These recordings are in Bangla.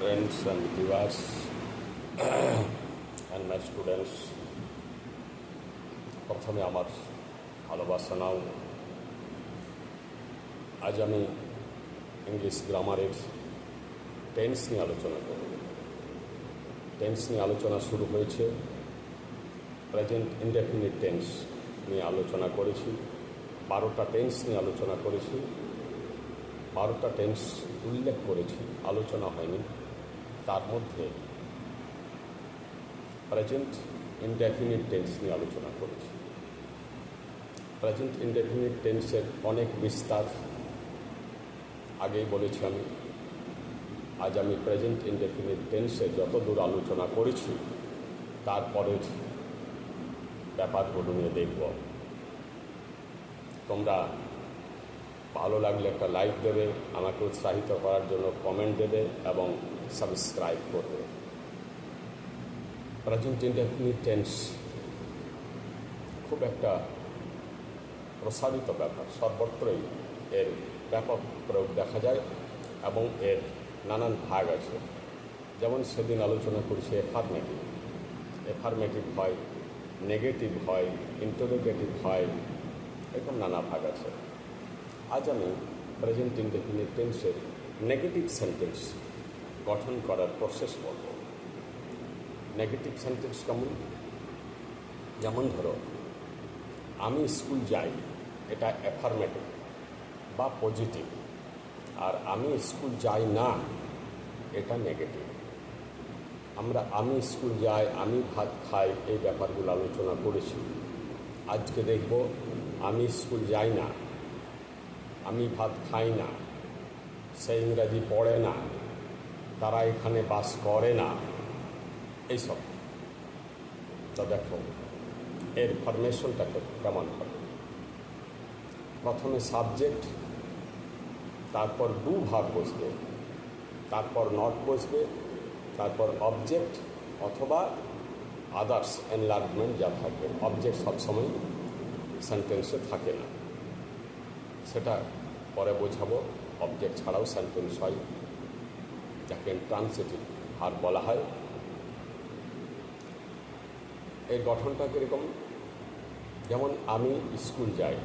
friends and viewers, and my students, প্রথমে আমার ভালোবাসা নাও। আজ আমি ইংলিশ গ্রামারের টেন্স নিয়ে আলোচনা করব। টেন্স নিয়ে আলোচনা শুরু হয়েছে। প্রেজেন্ট ইনডেফিনিট টেন্স নিয়ে আলোচনা করেছি। বারোটা টেন্স নিয়ে আলোচনা করেছি। বারোটা টেন্স উল্লেখ করেছি। আলোচনা হয়নি। তার মধ্যে প্রেজেন্ট ইনডেফিনিট টেন্স নিয়ে আলোচনা করেছি। প্রেজেন্ট ইনডেফিনিট টেন্সের অনেক বিস্তার আগেই বলেছি আমি। আজ আমি প্রেজেন্ট ইনডেফিনিট টেন্সে যত দূর আলোচনা করেছি তারপরের ব্যাপারগুলো নিয়ে দেখব। তোমরা ভালো লাগলে একটা লাইক দেবে, আমাকে উৎসাহিত করার জন্য কমেন্ট দেবে এবং সাবস্ক্রাইব করবে। প্রেজেন্ট ইনডেফিনিট টেন্স খুব একটা প্রসারিত ব্যাপার, সর্বত্রই এর ব্যাপক প্রয়োগ দেখা যায় এবং এর নানান ভাগ আছে। যেমন সেদিন আলোচনা করেছি এফার্মেটিভ এফার্মেটিভ হয় নেগেটিভ হয় ইন্টারোগেটিভ হয়, এরকম নানা ভাগ আছে। আজ আমি প্রেজেন্ট ইনডেফিনিট টেন্সের নেগেটিভ সেন্টেন্স গঠন করার প্রসেস বলব। নেগেটিভ সেন্টেন্স কেমন যেমন ধরো, আমি স্কুল যাই, এটা অ্যাফার্মেটিভ বা পজিটিভ আর আমি স্কুল যাই না, এটা নেগেটিভ আমরা আমি স্কুল যাই, আমি ভাত খাই, এই ব্যাপারগুলো আলোচনা করেছি। আজকে দেখব, আমি স্কুল যাই না, আমি ভাত খাই না, সে ইংরাজি পড়ে না তারা এখানে বাস করে না। এইসব। তো দেখো, এর ফরমেশনটা কেমন হবে প্রথমে সাবজেক্ট তারপর ডু ভাগ বসবে, তারপর নট বসবে, তারপর অবজেক্ট অথবা আদার্স এনলার্জমেন্ট যা থাকবে। অবজেক্ট সবসময় সেন্টেন্সে থাকে না। সেটা পরে বোঝাবো। অবজেক্ট ছাড়াও সেন্টেন্স হয়। যাকে ট্রান্সিটিভ হার বলা হয়। এর গঠনটা কীরকম? যেমন, আমি স্কুল যাই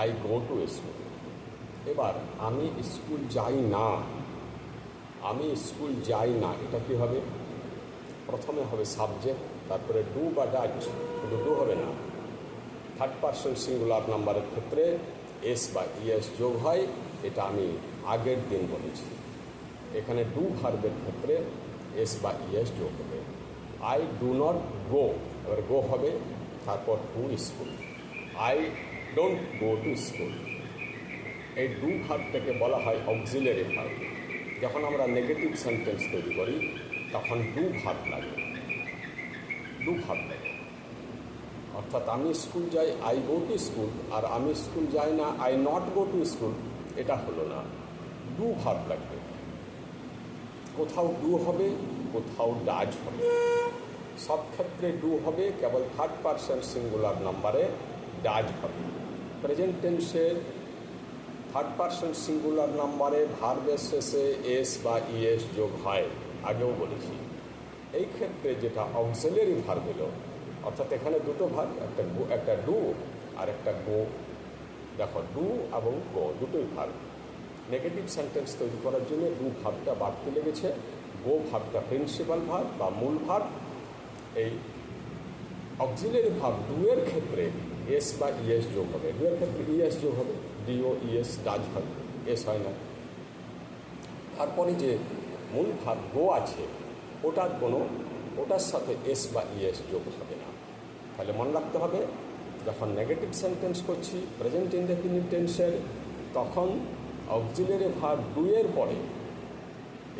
আই গো টু স্কুল এবার, আমি স্কুল যাই না, আমি স্কুল যাই না, এটা কী হবে? প্রথমে হবে সাবজেক্ট তারপরে ডু বা ডাচ শুধু ডু হবে না। থার্ড পার্সন সিঙ্গুলার নাম্বারের ক্ষেত্রে এস বা ইএস যোগ হয়, এটা আমি আগের দিন বলেছি। এখানে ডু ভার্বের ক্ষেত্রে এস বা ইএস যোগ হবে। আই ডু নট গো এবার গো হবে, তারপর to school I don't go to school এই ডু ভার্বটাকে বলা হয় অক্সিলারি ভার্ব যখন আমরা নেগেটিভ সেন্টেন্স তৈরি করি, তখন ডু ভার্ব লাগে। ডু ভার্ব লাগে। অর্থাৎ আমি স্কুল যাই আই গো টু স্কুল আর আমি স্কুল যাই না I not go to school এটা হলো না। ডু ভার্ব লাগবে। কোথাও ডু হবে, কোথাও ডাজ হবে। সব ক্ষেত্রে ডু হবে, কেবল থার্ড পার্সন সিঙ্গুলার নাম্বারে ডাজ হবে। প্রেজেন্ট টেন্সের থার্ড পার্সন সিঙ্গুলার নাম্বারে ভার্বের শেষে এস বা ইএস যোগ হয়, আগেও বলেছি। এই ক্ষেত্রে যেটা অক্সিলারি ভার্ব এলো, অর্থাৎ এখানে দুটো ভাগ একটা একটা ডু আর একটা গো। দেখো, ডু এবং গো দুটোই ভাগ নেগেটিভ সেন্টেন্স তৈরি করার জন্য দু ভাবটা বাড়তে লেগেছে। গো ভাবটা প্রিন্সিপাল ভাব বা মূল ভাব এই অক্সিলারি ভাব এর ক্ষেত্রে এস বা ইএস যোগ হবে। এর ক্ষেত্রে ইএস যোগ হবে। ডিও ইএস ডাজ হয় এস হয় না। তারপরে যে মূল ভাব গো আছে, ওটার কোনো, ওটার সাথে এস বা ইএস যোগ হবে না। তাহলে মনে রাখতে হবে, যখন নেগেটিভ সেন্টেন্স করছি প্রেজেন্ট ইনডেফিনিট টেন্সের তখন অক্সিলারি ভার ডুয়ের পরে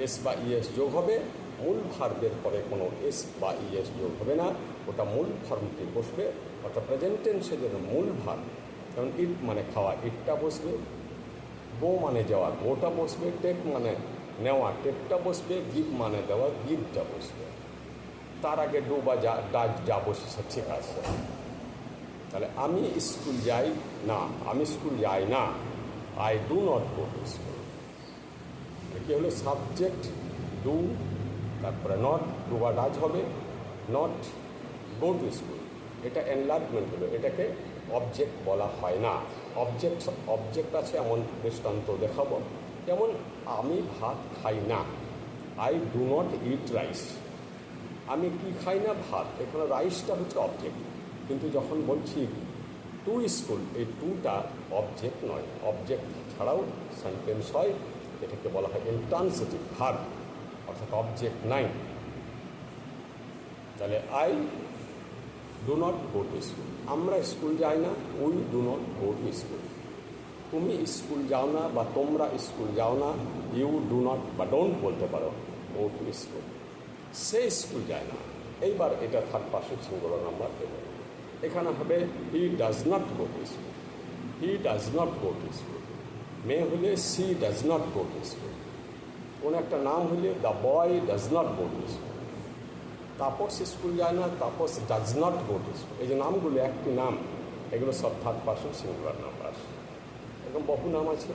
এস বা ইএস যোগ হবে, মূল ভার্বের পরে কোনো এস বা ইএস যোগ হবে না। ওটা মূল ফর্মটি বসবে, অর্থাৎ প্রেজেন্ট জন্য মূল ভার্ব যেমন ইট মানে খাওয়া ইটটা বসবে বো মানে যাওয়া বোটা বসবে টেক মানে নেওয়া টেকটা বসবে গিভ মানে দেওয়া গিভটা বসবে। তার আগে ডু বা যা ডাজ যা বসেছে ঠিক আছে। তাহলে আমি স্কুল যাই না, আমি স্কুল যাই না। I do not go to school কি হলো সাবজেক্ট ডু তারপরে নট ডু বা ডাজ হবে নট গো টু স্কুল এটা এনলার্জমেন্ট হলো, এটাকে অবজেক্ট বলা হয় না। অবজেক্ট অবজেক্ট আছে এমন দৃষ্টান্ত দেখাবো। যেমন, আমি ভাত খাই না I do not eat rice আমি কি খাই না? ভাত। এখানে রাইসটা হচ্ছে অবজেক্ট কিন্তু যখন বলছি টু স্কুল এই টুটা অবজেক্ট নয় অবজেক্ট ছাড়াও সেন্টেন্স হয়, এটাকে বলা হয় ইন্টান্সিটিভ ভার অর্থাৎ অবজেক্ট নাই তাহলে I do not go to school আমরা স্কুল যাই না we do not go to school তুমি স্কুল যাও না বা তোমরা স্কুল যাও না ইউ ডু নট বা ডোন্ট বলতে পারো গো টু স্কুল সে স্কুল যায় না। এইবার এটা থার্ড পার্সন সিঙ্গুলার নাম্বার দেবে। এখানে হবে he does not go to school he does not go to school মেয়ে হলে she does not go to school কোনো একটা নাম হলে the boy does not go to school Tapas school যায় না, Tapas does not go to school এই যে নামগুলো, একটি নাম, এগুলো সব থার্ড পার্সন সিঙ্গুলার নাম্বার এরকম বহু নাম আছে।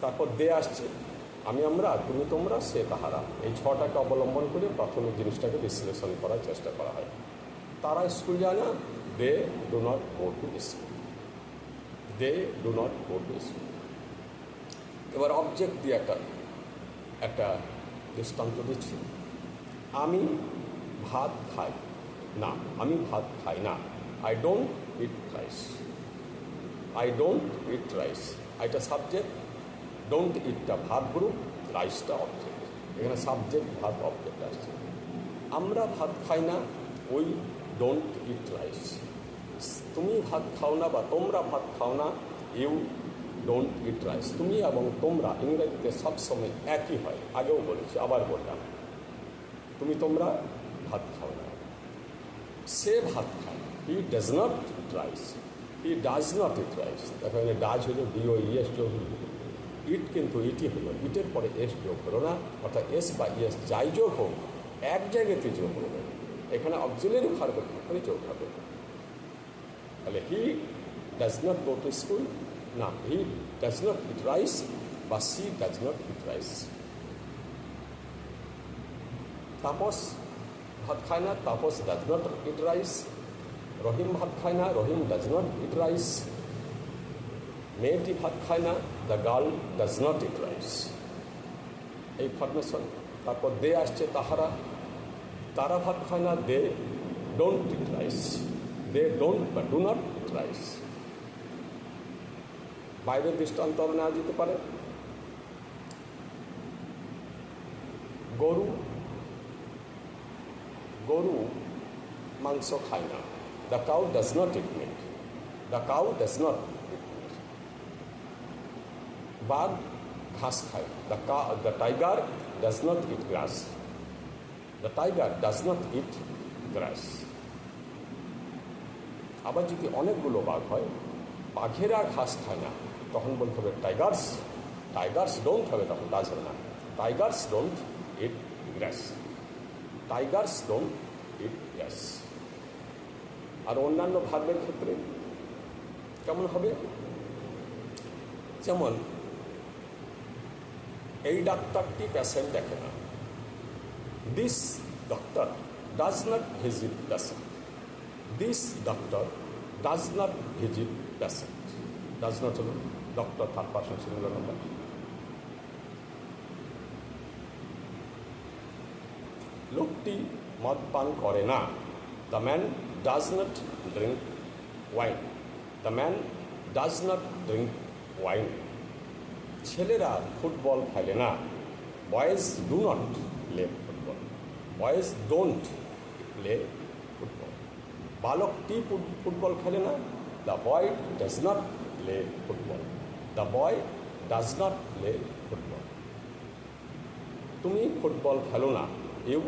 তারপর দে আসছে। আমি, আমরা তুমি, তোমরা, সে, তাহারা। এই ছটাকে অবলম্বন করে প্রাথমিক জিনিসটাকে বিশ্লেষণ করার চেষ্টা করা হয়। তারা স্কুল যায় না? They do not go to school they do not go to school এবার অবজেক্ট দিয়ে একটা একটা দৃষ্টান্ত দিচ্ছি। আমি ভাত খাই না। আমি ভাত খাই না। I don't eat rice I don't eat rice এটা সাবজেক্ট ডোন্ট ইটটা ভাত গ্রুপ রাইসটা অবজেক্ট এখানে সাবজেক্ট ভাত অবজেক্ট আসছে। আমরা ভাত খাই না, ওই ডোন্ট ইট রাইস তুমি ভাত খাও না বা তোমরা ভাত খাও না ইউ ডোন্ট ইট রাইস তুমি এবং তোমরা ইংরেজিতে সবসময় একই হয়। আগেও বলেছি, আবার বললাম। তুমি তোমরা ভাত খাও না। সে ভাত খায় he does not eat rice he does not eat rice দেখো ডাজ হলো ডিও ইএস ইট কিন্তু ইটি হলো। ইটের পরে এস যোগ হলো না, অর্থাৎ এস বা ইএস যাই যোগ হোক, এক জায়গাতে যোগ হবে এখানে অক্সিলারি ভার্বের ক্ষেত্রে যোগ হবে। তাহলে he does not go to school, না, he does not eat rice বা she does not eat rice. Tapas ভাত খায় না, Tapas does not eat rice. Rahim ভাত খায় না, Rahim does not eat rice. মেয়েটি ভাত খায় না the girl does not eat rice এই ফরমেশন তারপর দে আসছে তাহারা। তারা ভাত খায় না, they don't eat rice they don't বা ডু নট ইট রাইস বাইরের দৃষ্টান্ত নেওয়া যেতে পারে। গরু গরু মাংস খায় না। The cow does not eat meat the cow does not বাঘ ঘাস খায়। দ্য কা the tiger does not eat grass the tiger does not eat grass আবার যদি অনেকগুলো বাঘ হয়, বাঘেরা ঘাস খায় না। তখন বলতে হবে টাইগার্স টাইগার্স ডোন্ট হবে তখন ডাজ হবে না। Tigers don't eat grass tigers don't eat grass আর অন্যান্য ভার্বের ক্ষেত্রে কেমন হবে? যেমন এই ডাক্তারটি প্যাশেন্ট দেখে না। This doctor does not visit patient this doctor does not visit patient does not হল doctor third person singular number লোকটি মদ পান করে না। The man does not drink wine the man does not drink wine ছেলেরা ফুটবল খেলে না। Boys do not play football. Boys don't play football. বালকটি ফুটবল খেলে না। The boy does not play football. The boy does not play football. তুমি ফুটবল খেলো না। You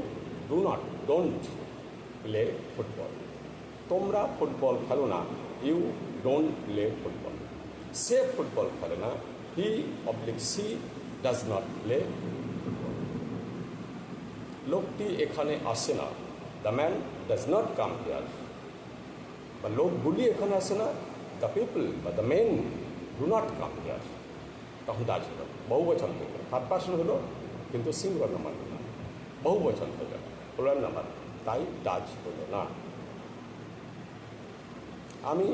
do not, don't play football. তোমরা ফুটবল খেলো না। You don't play football. Say football খেলে না। He oblique she does not play লোকটি এখানে আসে না। The man does not come here বা লোকগুলি এখানে আসে না। দ্য পিপল বা the men do not come here তখন ডাচ হলো। বহু বচন হয়ে গেল। থার্ড পার্সন হলো কিন্তু সিঙ্গুলার নাম্বার হলো না। বহু বচন হয়ে গেল। প্লুরাল নাম্বার তাই ডাচ হলো না। আমি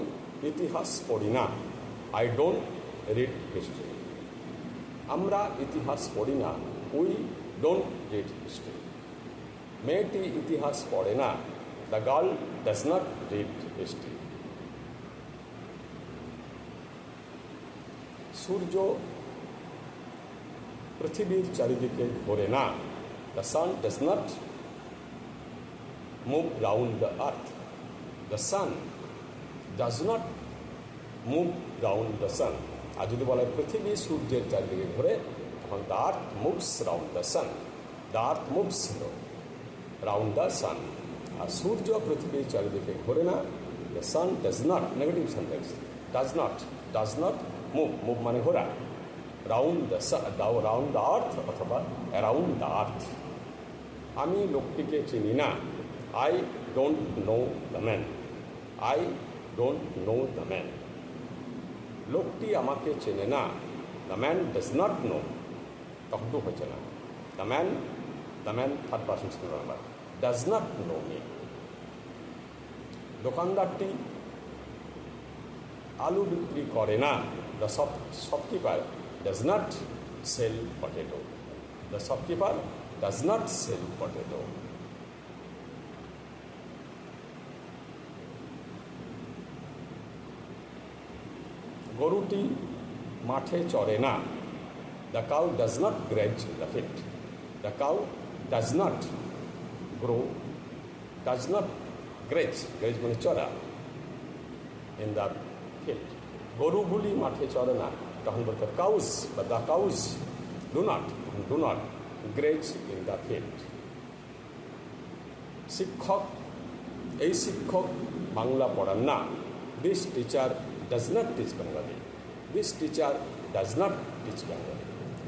ইতিহাস পড়ি না। আই ডোন্ট রিড হিস্ট্রি আমরা ইতিহাস পড়ি না উই ডোন্ট রিড হিস্ট্রি মেয়েটি ইতিহাস পড়ে না the girl does not read history সূর্য পৃথিবীর চারিদিকে ঘোরে না the sun does not move round the earth the sun does not move round the sun আর যদি বলা, পৃথিবী সূর্যের চারিদিকে ঘোরে তখন the earth moves round the sun the earth moves round the sun. আর সূর্য পৃথিবীর চারিদিকে ঘোরে না, the sun does not, negative sentence, does not does not move move মানে ঘোরা। Round the round the earth অথবা অ্যারাউন্ড দ্য আর্থ। আমি লোকটিকে চিনি না। I don't know the man. I don't know the man. লোকটি আমাকে চেনে না। The man does not know তখন তো হচ্ছে না। The man the man third person singular number does not know me দোকানদারটি আলু বিক্রি করে না। The shop shopkeeper does not sell potato the shopkeeper does not sell potato গরুটি মাঠে চড়ে না। The cow does not graze the field the cow does not grow does not graze graze মানে চড়া ইন দ্য ফিল্ড গরুগুলি মাঠে চড়ে না। তখন বলতে কাউস বা the cows do not do not graze in the field শিক্ষক, এই শিক্ষক বাংলা পড়ান না। This teacher does not teach Bengali this teacher does not teach Bengali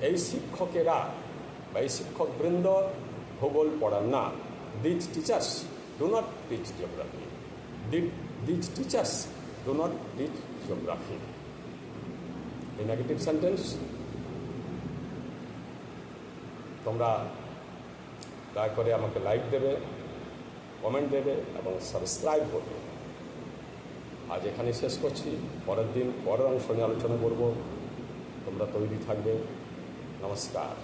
এই শিক্ষকেরা বা এই শিক্ষকবৃন্দ ভূগোল পড়ান না। These teachers do not teach geography these teachers do not teach geography এই নেগেটিভ সেন্টেন্স তোমরা দয়া করে আমাকে লাইক দেবে কমেন্ট দেবে এবং সাবস্ক্রাইব করবে। আজ এখানে শেষ করছি। পরের দিন পরের অংশ নিয়ে আলোচনা করব। তোমরা তৈরি থাকবে। নমস্কার।